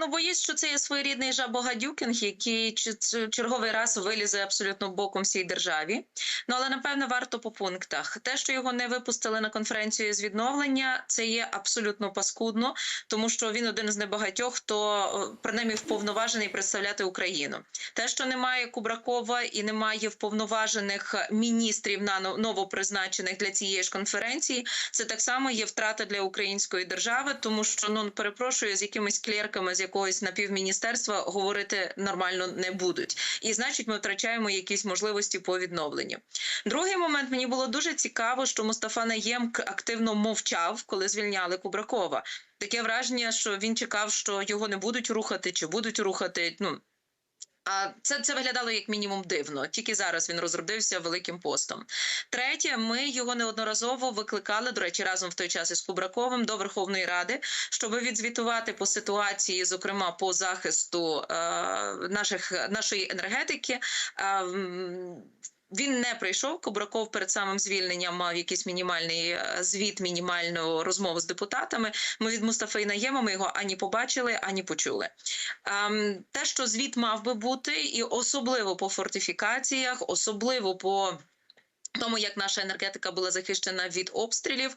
Ну, боюсь, що це є своєрідний жабогадюкінг, який черговий раз вилізе абсолютно боком всій державі. Ну але напевно варто по пунктах. Те, що його не випустили на конференцію з відновлення, це є абсолютно паскудно, тому що він один з небагатьох, хто о, принаймні вповноважений представляти Україну. Те, що немає Кубракова і немає вповноважених міністрів на новопризначених для цієї ж конференції, це так само є втрата для української держави, тому що ну перепрошую з якимись клерками з якогось напівміністерства говорити нормально не будуть, і значить, ми втрачаємо якісь можливості по відновленню. Другий момент мені було дуже цікаво, що Мустафа Наєм активно мовчав, коли звільняли Кубракова. Таке враження, що він чекав, що його не будуть рухати, чи будуть рухати. Ну а це, це виглядало як мінімум дивно. Тільки зараз він розродився великим постом. Третє, ми його неодноразово викликали, до речі, разом в той час із Кубраковим до Верховної Ради, щоб відзвітувати по ситуації, зокрема по захисту е, наших нашої енергетики. Е, він не прийшов. Кубраков перед самим звільненням мав якийсь мінімальний е, звіт, мінімальну розмову з депутатами. Ми від Мустафи Наєма ми його ані побачили, ані почули. Ем, те, що звіт мав би бути, і особливо по фортифікаціях, особливо по. Тому як наша енергетика була захищена від обстрілів,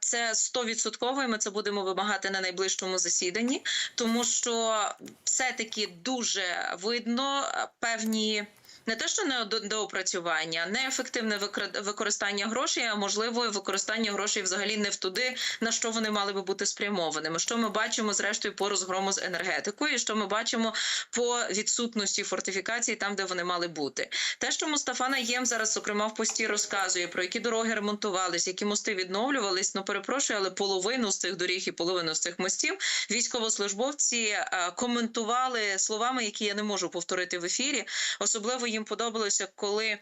це 100%, і Ми це будемо вимагати на найближчому засіданні, тому що все-таки дуже видно певні. Не те, що не до- доопрацювання, неефективне використання грошей, а можливо, використання грошей взагалі не в туди, на що вони мали би бути спрямованими. Що ми бачимо зрештою по розгрому з енергетикою, що ми бачимо по відсутності фортифікацій там, де вони мали бути. Те, що Мустафа Наєм зараз, зокрема, в пості розказує про які дороги ремонтувались, які мости відновлювались. Ну перепрошую, але половину з цих доріг і половину з цих мостів військовослужбовці коментували словами, які я не можу повторити в ефірі. Особливо їм подобалося, коли е,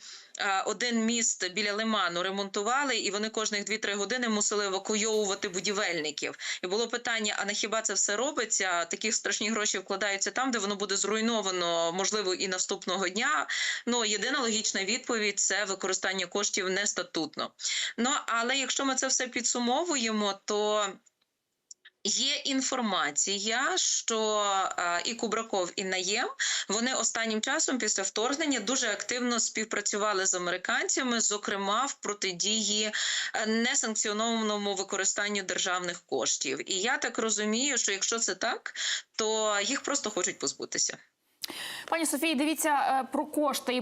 один міст біля лиману ремонтували, і вони кожних 2-3 години мусили евакуйовувати будівельників. І було питання: а на хіба це все робиться? Такі страшні гроші вкладаються там, де воно буде зруйновано, можливо, і наступного дня. Ну єдина логічна відповідь це використання коштів нестатутно. Ну але якщо ми це все підсумовуємо, то Є інформація, що е, і Кубраков, і Наєм вони останнім часом після вторгнення дуже активно співпрацювали з американцями, зокрема в протидії е, несанкціонованому використанню державних коштів. І я так розумію, що якщо це так, то їх просто хочуть позбутися. Пані Софії, дивіться е, про кошти.